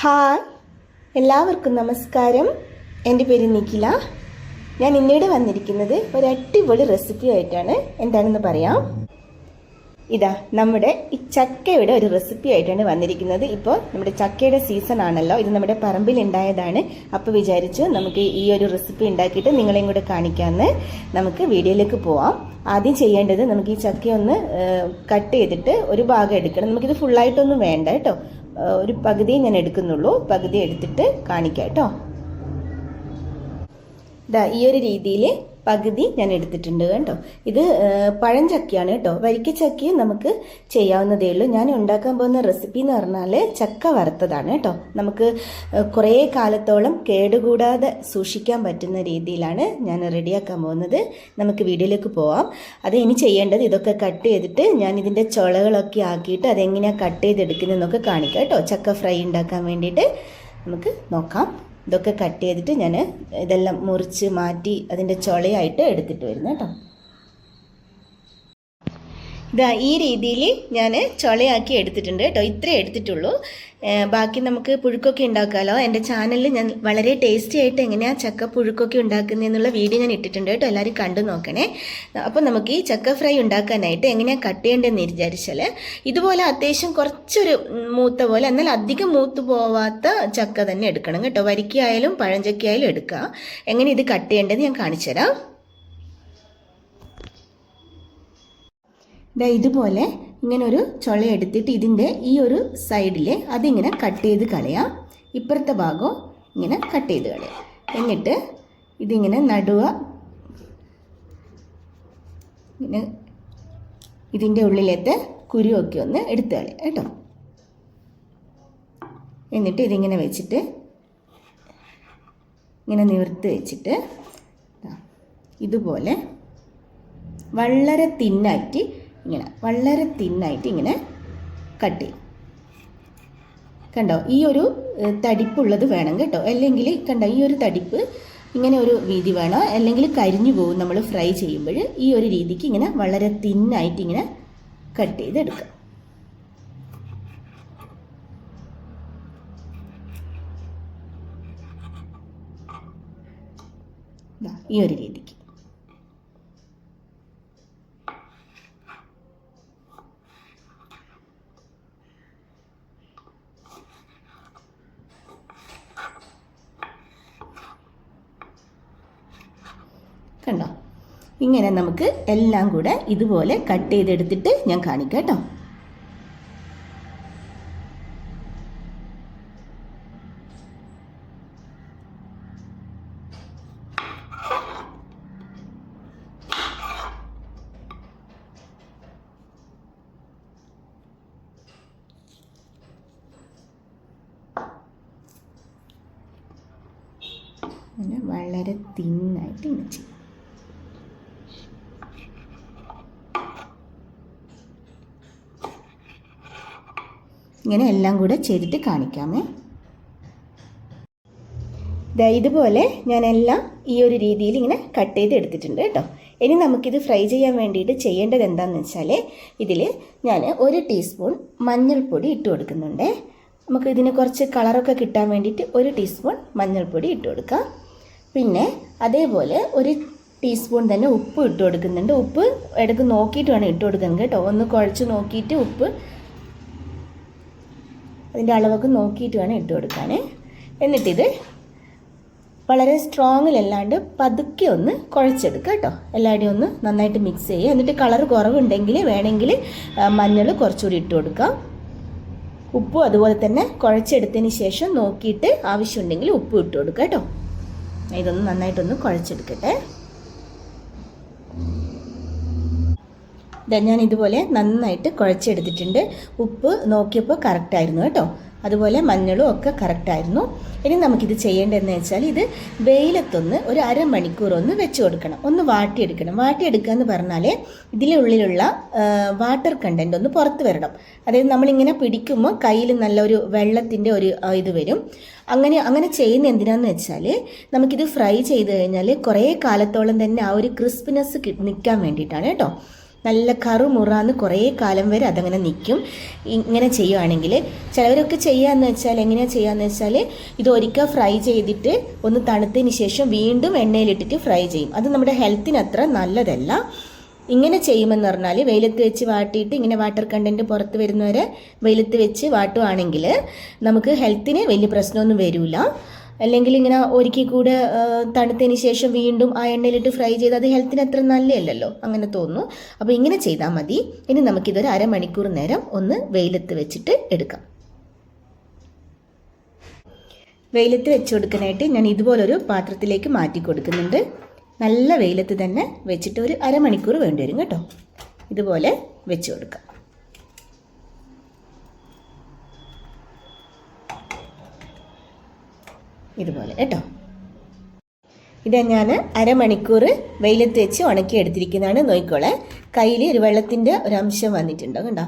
Hi. എല്ലാവർക്കും നമസ്കാരം. എന്റെ പേര് നിഖില. ഞാൻ ഇന്നിവിടെ വന്നിരിക്കുന്നത് ഒരു അടിപൊളി റെസിപ്പി ആയിട്ടാണ് എന്താണെന്ന് പറയാം. ഇതാ നമ്മുടെ ഈ ചക്കയുടെ ഒരു റെസിപ്പി ആയിട്ടാണ് വന്നിരിക്കുന്നത്. ഇപ്പോൾ നമ്മുടെ ചക്കയുടെ സീസൺ ആണല്ലോ. ഇത് നമ്മുടെ പറമ്പിൽ ഉണ്ടായതാണ്. അപ്പോൾ വിചാരിച്ചു നമുക്ക് ഈ ഒരു റെസിപ്പി ഉണ്ടാക്കിയിട്ട് നിങ്ങളെയും കൂടെ കാണിക്കാമെന്ന് നമുക്ക് വീഡിയോയിലേക്ക് പോവാം. ആദ്യം ചെയ്യേണ്ടത് നമുക്ക് ഈ ചക്കയൊന്ന് കട്ട് ചെയ്തിട്ട് ഒരു ഭാഗം എടുക്കണം. നമുക്കിത് ഫുള്ളായിട്ടൊന്നും വേണ്ട കേട്ടോ. ഒരു പകുതി ഞാൻ എടുക്കുന്നുള്ളൂ. പകുതി എടുത്തിട്ട് കാണിക്കാം കേട്ടോ. ഈ ഒരു രീതിയിൽ പകുതി ഞാൻ എടുത്തിട്ടുണ്ട് കേട്ടോ. ഇത് പഴഞ്ചക്കയാണ് കേട്ടോ. വരിക്കച്ചക്കയും നമുക്ക് ചെയ്യാവുന്നതേ ഉള്ളൂ. ഞാൻ ഉണ്ടാക്കാൻ പോകുന്ന റെസിപ്പി എന്ന് പറഞ്ഞാൽ ചക്ക വറുത്തതാണ് കേട്ടോ. നമുക്ക് കുറേ കാലത്തോളം കേടുകൂടാതെ സൂക്ഷിക്കാൻ പറ്റുന്ന രീതിയിലാണ് ഞാൻ റെഡിയാക്കാൻ പോകുന്നത്. നമുക്ക് വീഡിയോയിലേക്ക് പോവാം. അത് ഇനി ചെയ്യേണ്ടത് ഇതൊക്കെ കട്ട് ചെയ്തിട്ട് ഞാൻ ഇതിന്റെ ചുളകളൊക്കെ ആക്കിയിട്ട് അതെങ്ങനെയാണ് കട്ട് ചെയ്തെടുക്കുന്നതെന്നൊക്കെ കാണിക്കാം കേട്ടോ. ചക്ക ഫ്രൈ ഉണ്ടാക്കാൻ വേണ്ടിയിട്ട് നമുക്ക് നോക്കാം. ഇതൊക്കെ കട്ട് ചെയ്തിട്ട് ഞാൻ ഇതെല്ലാം മുറിച്ച് മാറ്റി അതിന്റെ ചുളയായിട്ട് എടുത്തിട്ട് വരുന്നു കേട്ടോ. ഇതാ ഈ രീതിയിൽ ഞാൻ ചുളയാക്കി എടുത്തിട്ടുണ്ട് കേട്ടോ. ഇത്രേ എടുത്തിട്ടുള്ളൂ. ബാക്കി നമുക്ക് പുഴുക്കൊക്കെ ഉണ്ടാക്കാമല്ലോ എന്റെ ചാനലിൽ ഞാൻ വളരെ ടേസ്റ്റി ആയിട്ട് എങ്ങനെയാണ് ചക്ക പുഴുക്കൊക്കെ ഉണ്ടാക്കുന്നതെന്നുള്ള വീഡിയോ ഞാൻ ഇട്ടിട്ടുണ്ട് കേട്ടോ. എല്ലാവരും കണ്ടു നോക്കണേ. അപ്പോൾ നമുക്ക് ഈ ചക്ക ഫ്രൈ ഉണ്ടാക്കാനായിട്ട് എങ്ങനെയാണ് കട്ട് ചെയ്യേണ്ടതെന്ന് വിചാരിച്ചാൽ ഇതുപോലെ അത്യാവശ്യം കുറച്ചൊരു മൂത്ത പോലെ എന്നാൽ അധികം മൂത്ത് പോവാത്ത ചക്ക തന്നെ എടുക്കണം കേട്ടോ. വരിക്കയായാലും പഴഞ്ചക്കയായാലും എടുക്കുക എങ്ങനെ ഇത് കട്ട് ചെയ്യേണ്ടത് ഞാൻ കാണിച്ചു ദാ ഇതുപോലെ ഇങ്ങനെ ഒരു ചുള എടുത്തിട്ട് ഇതിന്റെ ഈ ഒരു സൈഡിൽ അതിങ്ങനെ കട്ട് ചെയ്ത് കളയാം. ഇപ്പുറത്തെ ഭാഗം ഇങ്ങനെ കട്ട് ചെയ്ത് കളയാം. എന്നിട്ട് ഇതിങ്ങനെ നടുവ ഇങ്ങനെ ഇതിന്റെ ഉള്ളിലത്തെ കുരുവൊക്കെ ഒന്ന് എടുത്ത് കളയാം കേട്ടോ. എന്നിട്ട് ഇതിങ്ങനെ വെച്ചിട്ട് ഇങ്ങനെ നിവർത്ത് വെച്ചിട്ട് ഇതുപോലെ വളരെ തിന്നായിട്ട് ഇങ്ങനെ വളരെ തിന്നായിട്ട് ഇങ്ങനെ കട്ട് ചെയ്യും. കണ്ടോ? ഈ ഒരു തടിപ്പുള്ളത് വേണം കേട്ടോ. അല്ലെങ്കിൽ കണ്ടോ? ഈ ഒരു തടിപ്പ് ഇങ്ങനെ ഒരു വീതി വേണം? അല്ലെങ്കിൽ കരിഞ്ഞു പോകും നമ്മൾ ഫ്രൈ ചെയ്യുമ്പോൾ ഈ ഒരു രീതിക്ക് ഇങ്ങനെ വളരെ തിന്നായിട്ട് ഇങ്ങനെ കട്ട് ചെയ്തെടുക്കാം. ഈ ഒരു രീതിക്ക്. കണ്ടോ? ഇങ്ങനെ നമുക്ക് എല്ലാം കൂടെ ഇതുപോലെ കട്ട് ചെയ്തെടുത്തിട്ട് ഞാൻ കാണിക്കാം കേട്ടോ. വളരെ തിന്നായിട്ട് ഇങ്ങനെ ചെയ്യും. ഇങ്ങനെ എല്ലാം കൂടെ ചെയ്തിട്ട് കാണിക്കാമേ. ദാ ഇതുപോലെ ഞാൻ എല്ലാം ഈ ഒരു രീതിയിൽ ഇങ്ങനെ കട്ട് ചെയ്ത് എടുത്തിട്ടുണ്ട് കേട്ടോ. ഇനി നമുക്കിത് ഫ്രൈ ചെയ്യാൻ വേണ്ടിയിട്ട് ചെയ്യേണ്ടത് എന്താണെന്ന് വെച്ചാൽ ഇതിൽ ഞാൻ ഒരു ടീസ്പൂൺ മഞ്ഞൾപ്പൊടി ഇട്ട് കൊടുക്കുന്നുണ്ട്. നമുക്ക് ഇതിന് കുറച്ച് കളറൊക്കെ കിട്ടാൻ വേണ്ടിയിട്ട് ഒരു ടീസ്പൂൺ മഞ്ഞൾപ്പൊടി ഇട്ട് കൊടുക്കാം. പിന്നെ അതേപോലെ ഒരു ടീസ്പൂൺ തന്നെ ഉപ്പ് ഇട്ട് കൊടുക്കുന്നുണ്ട്. ഉപ്പ് ഇടയ്ക്ക് നോക്കിയിട്ട് വേണം ഇട്ട് കൊടുക്കുന്നത് കേട്ടോ. ഒന്ന് കുഴച്ച് നോക്കിയിട്ട് ഉപ്പ് അതിന്റെ അളവൊക്കെ നോക്കിയിട്ട് വേണം ഇട്ട് കൊടുക്കാൻ. എന്നിട്ടിത് വളരെ സ്ട്രോങ്ങിലല്ലാണ്ട് പതുക്കെ ഒന്ന് കുഴച്ചെടുക്കുക കേട്ടോ. എല്ലാവരുടെയും ഒന്ന് നന്നായിട്ട് മിക്സ് ചെയ്യുക. എന്നിട്ട് കളർ കുറവുണ്ടെങ്കിൽ വേണമെങ്കിൽ മഞ്ഞൾ കുറച്ചുകൂടി ഇട്ട് കൊടുക്കാം. ഉപ്പും അതുപോലെ തന്നെ കുഴച്ചെടുത്തതിന് ശേഷം നോക്കിയിട്ട് ആവശ്യമുണ്ടെങ്കിൽ ഉപ്പ് ഇട്ട് കൊടുക്കുക കേട്ടോ. ഇതൊന്ന് നന്നായിട്ടൊന്ന് കുഴച്ചെടുക്കട്ടെ. ഞാൻ ഇതുപോലെ നന്നായിട്ട് കുഴച്ചെടുത്തിട്ടുണ്ട്. ഉപ്പ് നോക്കിയപ്പോൾ കറക്റ്റായിരുന്നു കേട്ടോ. അതുപോലെ മഞ്ഞളും ഒക്കെ കറക്റ്റായിരുന്നു ഇനി നമുക്കിത് ചെയ്യേണ്ടതെന്ന് വെച്ചാൽ ഇത് വെയിലത്തൊന്ന് ഒരു അരമണിക്കൂർ ഒന്ന് വെച്ച് കൊടുക്കണം. ഒന്ന് വാട്ടിയെടുക്കണം. വാട്ടിയെടുക്കുക എന്ന് പറഞ്ഞാൽ ഇതിലുള്ളിലുള്ള വാട്ടർ കണ്ടന്റ് ഒന്ന് പുറത്ത് വരണം. അതായത് നമ്മളിങ്ങനെ പിടിക്കുമ്പോൾ കയ്യിൽ നല്ലൊരു വെള്ളത്തിന്റെ ഒരു ഇത് വരും. അങ്ങനെ അങ്ങനെ ചെയ്യുന്ന എന്തിനാന്ന് വെച്ചാൽ നമുക്കിത് ഫ്രൈ ചെയ്ത് കഴിഞ്ഞാൽ കുറേ കാലത്തോളം തന്നെ ആ ഒരു ക്രിസ്പിനെസ് നിൽക്കാൻ വേണ്ടിയിട്ടാണ് കേട്ടോ. നല്ല കറുമുറാന്ന് കുറേ കാലം വരെ അതങ്ങനെ നിൽക്കും ഇങ്ങനെ ചെയ്യുവാണെങ്കിൽ ചിലവരൊക്കെ ചെയ്യാന്ന് വെച്ചാൽ എങ്ങനെയാണ് ചെയ്യാന്ന് വെച്ചാൽ ഇത് ഒരിക്കൽ ഫ്രൈ ചെയ്തിട്ട് ഒന്ന് തണുത്തതിന് ശേഷം വീണ്ടും എണ്ണയിലിട്ടിട്ട് ഫ്രൈ ചെയ്യും. അത് നമ്മുടെ ഹെൽത്തിന് അത്ര നല്ലതല്ല. ഇങ്ങനെ ചെയ്യുമെന്ന് പറഞ്ഞാൽ വെയിലത്ത് വെച്ച് വാട്ടിയിട്ട് ഇങ്ങനെ വാട്ടർ കണ്ടന്റ് പുറത്ത് വരുന്നവരെ വെയിലത്ത് വെച്ച് വാട്ടുവാണെങ്കിൽ നമുക്ക് ഹെൽത്തിന് വലിയ പ്രശ്നമൊന്നും വരില്ല. അല്ലെങ്കിൽ ഇങ്ങനെ ഒരുക്കി കൂടെ തണുത്തതിന് ശേഷം വീണ്ടും ആ എണ്ണയിലിട്ട് ഫ്രൈ ചെയ്ത് അത് ഹെൽത്തിന് അത്ര നല്ലതല്ലല്ലോ അങ്ങനെ തോന്നുന്നു. അപ്പോൾ ഇങ്ങനെ ചെയ്താൽ മതി. ഇനി നമുക്കിതൊരു അരമണിക്കൂർ നേരം ഒന്ന് വെയിലത്ത് വെച്ചിട്ട് എടുക്കാം. വെയിലത്ത് വെച്ച് കൊടുക്കാനായിട്ട് ഞാൻ ഇതുപോലൊരു പാത്രത്തിലേക്ക് മാറ്റി കൊടുക്കുന്നുണ്ട്. നല്ല വെയിലത്ത് തന്നെ വെച്ചിട്ട് ഒരു അരമണിക്കൂർ വേണ്ടി വരും കേട്ടോ. ഇതുപോലെ വെച്ച് കൊടുക്കാം. ഇതുപോലെ കേട്ടോ? ഇത് ഞാൻ അരമണിക്കൂർ വെയിലത്ത് വെച്ച് ഉണക്കി എടുത്തിരിക്കുന്നതാണ് നോയിക്കോളെ കയ്യിൽ ഒരു വെള്ളത്തിന്റെ ഒരു അംശം വന്നിട്ടുണ്ടോ കണ്ടോ?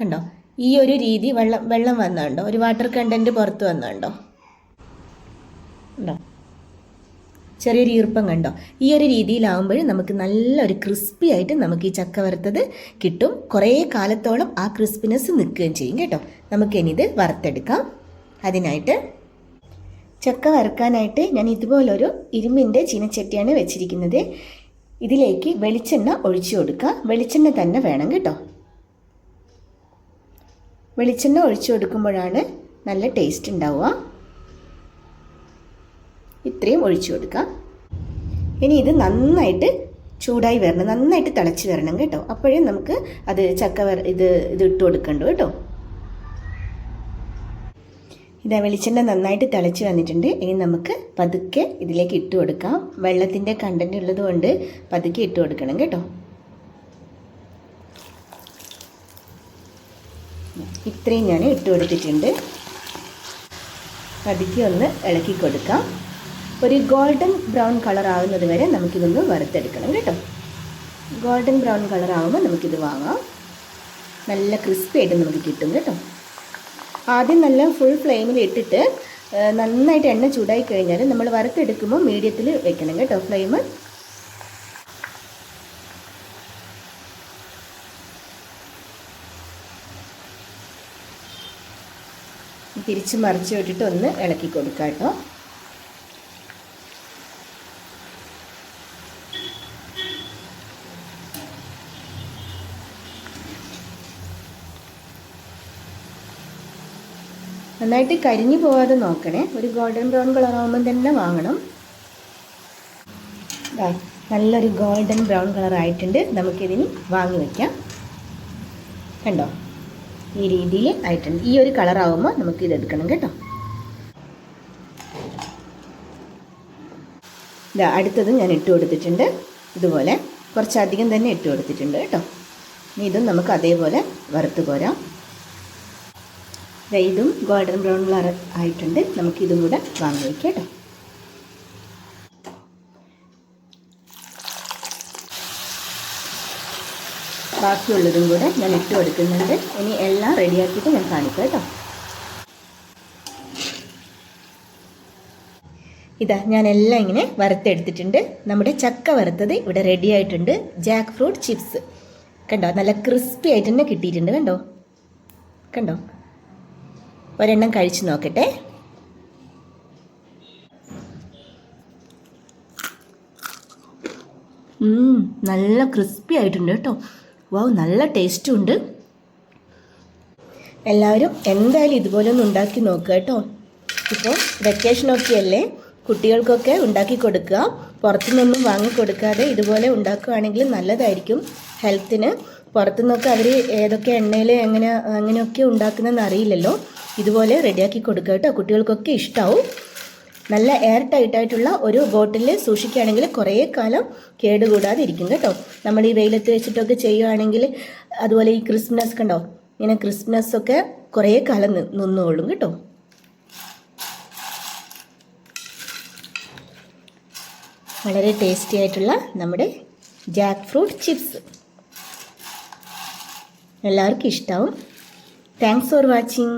കണ്ടോ? ഈ ഒരു രീതി വെള്ളം വെള്ളം വന്നുണ്ടോ ഒരു വാട്ടർ കണ്ടന്റ് പുറത്ത് വന്നുണ്ടോ ഉണ്ടോ? ചെറിയൊരു ഈർപ്പം കണ്ടോ? ഈ ഒരു രീതിയിലാവുമ്പോൾ നമുക്ക് നല്ലൊരു ക്രിസ്പി ആയിട്ട് നമുക്ക് ഈ ചക്ക വറുത്തത് കിട്ടും. കുറേ കാലത്തോളം ആ ക്രിസ്പിനെസ് നിൽക്കുകയും ചെയ്യും കേട്ടോ? നമുക്കിനിത് വറുത്തെടുക്കാം. അതിനായിട്ട് ചക്ക വറുക്കാനായിട്ട് ഞാൻ ഇതുപോലൊരു ഇരുമ്പിന്റെ ചീനച്ചട്ടിയാണ് വെച്ചിരിക്കുന്നത്. ഇതിലേക്ക് വെളിച്ചെണ്ണ ഒഴിച്ചു കൊടുക്കുക. വെളിച്ചെണ്ണ തന്നെ വേണം കേട്ടോ. വെളിച്ചെണ്ണ ഒഴിച്ചു കൊടുക്കുമ്പോഴാണ് നല്ല ടേസ്റ്റ് ഉണ്ടാവുക. ഇത്രയും ഒഴിച്ചു കൊടുക്കുക. ഇനി ഇത് നന്നായിട്ട് ചൂടായി വരണം. നന്നായിട്ട് തിളച്ച് വരണം കേട്ടോ. അപ്പോഴേ നമുക്ക് അത് ചക്ക ഇത് ഇത് ഇട്ട് കൊടുക്കണ്ടു കേട്ടോ. ഇതാ വെളിച്ചെണ്ണ നന്നായിട്ട് തിളച്ച് വന്നിട്ടുണ്ട്. ഇനി നമുക്ക് പതുക്കെ ഇതിലേക്ക് ഇട്ട് കൊടുക്കാം. വെള്ളത്തിന്റെ കണ്ടന്റ് ഉള്ളത് കൊണ്ട് പതുക്കെ ഇട്ട് കൊടുക്കണം കേട്ടോ. ഇത്രയും ഞാൻ ഇട്ട് കൊടുത്തിട്ടുണ്ട്. പതുക്കെ ഒന്ന് ഇളക്കി കൊടുക്കാം. ഒരു ഗോൾഡൻ ബ്രൗൺ കളർ ആവുന്നത് വരെ നമുക്കിതൊന്ന് വറുത്തെടുക്കണം കേട്ടോ. ഗോൾഡൻ ബ്രൗൺ കളർ ആവുമ്പോൾ നമുക്കിത് വാങ്ങാം. നല്ല ക്രിസ്പി ആയിട്ട് നമുക്ക് കിട്ടും കേട്ടോ. ആദ്യം നല്ല ഫുൾ ഫ്ലെയിമിൽ ഇട്ടിട്ട് നന്നായിട്ട് എണ്ണ ചൂടായി കഴിഞ്ഞാൽ നമ്മൾ വറുത്തെടുക്കുമ്പോൾ മീഡിയത്തിൽ വെക്കണം കേട്ടോ ഫ്ലെയിം തിരിച്ച് മറിച്ച് വിട്ടിട്ട് ഒന്ന് ഇളക്കി കൊടുക്കാം കേട്ടോ. നന്നായിട്ട് കരിഞ്ഞു പോകാതെ നോക്കണേ. ഒരു ഗോൾഡൻ ബ്രൗൺ കളർ ആകുമ്പോൾ തന്നെ വാങ്ങണം. നല്ലൊരു ഗോൾഡൻ ബ്രൗൺ കളർ ആയിട്ടുണ്ട്. നമുക്കിതിന് വാങ്ങി വയ്ക്കാം കണ്ടോ? ഈ രീതിയിൽ ആയിട്ടുണ്ട്. ഈ ഒരു കളർ ആകുമ്പോൾ നമുക്ക് ഇത് എടുക്കണം കേട്ടോ. ഇതാ അടുത്തത് ഞാൻ ഇട്ട് കൊടുത്തിട്ടുണ്ട്. ഇതുപോലെ കുറച്ചധികം തന്നെ ഇട്ട് കൊടുത്തിട്ടുണ്ട് കേട്ടോ. ഇനി ഇതും നമുക്ക് അതേപോലെ വറുത്ത് പോരാം. ഇതും ഗോൾഡൻ ബ്രൗൺ കളർ ആയിട്ടുണ്ട്. നമുക്ക് ഇതും കൂടെ വാങ്ങി വയ്ക്കാം കേട്ടോ. ബാക്കിയുള്ളതും കൂടെ ഞാൻ ഇട്ട് കൊടുക്കുന്നുണ്ട്. ഇനി എല്ലാം റെഡിയാക്കിയിട്ട് ഞാൻ കാണിക്കാം കേട്ടോ. ഇതാ ഞാൻ എല്ലാം ഇങ്ങനെ വറുത്തെടുത്തിട്ടുണ്ട്. നമ്മുടെ ചക്ക വറുത്തത് ഇവിടെ റെഡി ആയിട്ടുണ്ട്. ജാക്ക് ഫ്രൂട്ട് ചിപ്സ് കണ്ടോ? നല്ല ക്രിസ്പി ആയിട്ട് തന്നെ കിട്ടിയിട്ടുണ്ട് കണ്ടോ? കണ്ടോ? ഒരെണ്ണം കഴിച്ചു നോക്കട്ടെ. നല്ല ക്രിസ്പി ആയിട്ടുണ്ട് കേട്ടോ. വാവ് നല്ല ടേസ്റ്റും ഉണ്ട്. എല്ലാവരും എന്തായാലും ഇതുപോലെ ഒന്ന് ഉണ്ടാക്കി നോക്കുക കേട്ടോ. ഇപ്പോൾ വെക്കേഷനൊക്കെ അല്ലേ? കുട്ടികൾക്കൊക്കെ ഉണ്ടാക്കി കൊടുക്കുക. പുറത്തുനിന്നൊന്നും വാങ്ങിക്കൊടുക്കാതെ ഇതുപോലെ ഉണ്ടാക്കുകയാണെങ്കിൽ നല്ലതായിരിക്കും. ഹെൽത്തിന് പുറത്തുനിന്നൊക്കെ അവർ ഏതൊക്കെ എണ്ണയിൽ എങ്ങനെ അങ്ങനെയൊക്കെ ഉണ്ടാക്കുന്നതെന്ന് അറിയില്ലല്ലോ. ഇതുപോലെ റെഡിയാക്കി കൊടുക്കുക കേട്ടോ. കുട്ടികൾക്കൊക്കെ ഇഷ്ടമാവും നല്ല എയർ ടൈറ്റായിട്ടുള്ള ഒരു ബോട്ടിൽ സൂക്ഷിക്കുകയാണെങ്കിൽ കുറേ കാലം കേടുകൂടാതെ ഇരിക്കും കേട്ടോ. നമ്മൾ ഈ വെയിലത്ത് വെച്ചിട്ടൊക്കെ ചെയ്യുകയാണെങ്കിൽ അതുപോലെ ഈ ക്രിസ്മസ് കണ്ടോ? ഇങ്ങനെ ക്രിസ്മസ് ഒക്കെ കുറേ കാലം നിന്നോളും കേട്ടോ. വളരെ ടേസ്റ്റി ആയിട്ടുള്ള നമ്മുടെ ജാക്ക് ഫ്രൂട്ട് ചിപ്സ് എല്ലാവർക്കും ഇഷ്ടമാവും താങ്ക്സ് ഫോർ വാച്ചിങ്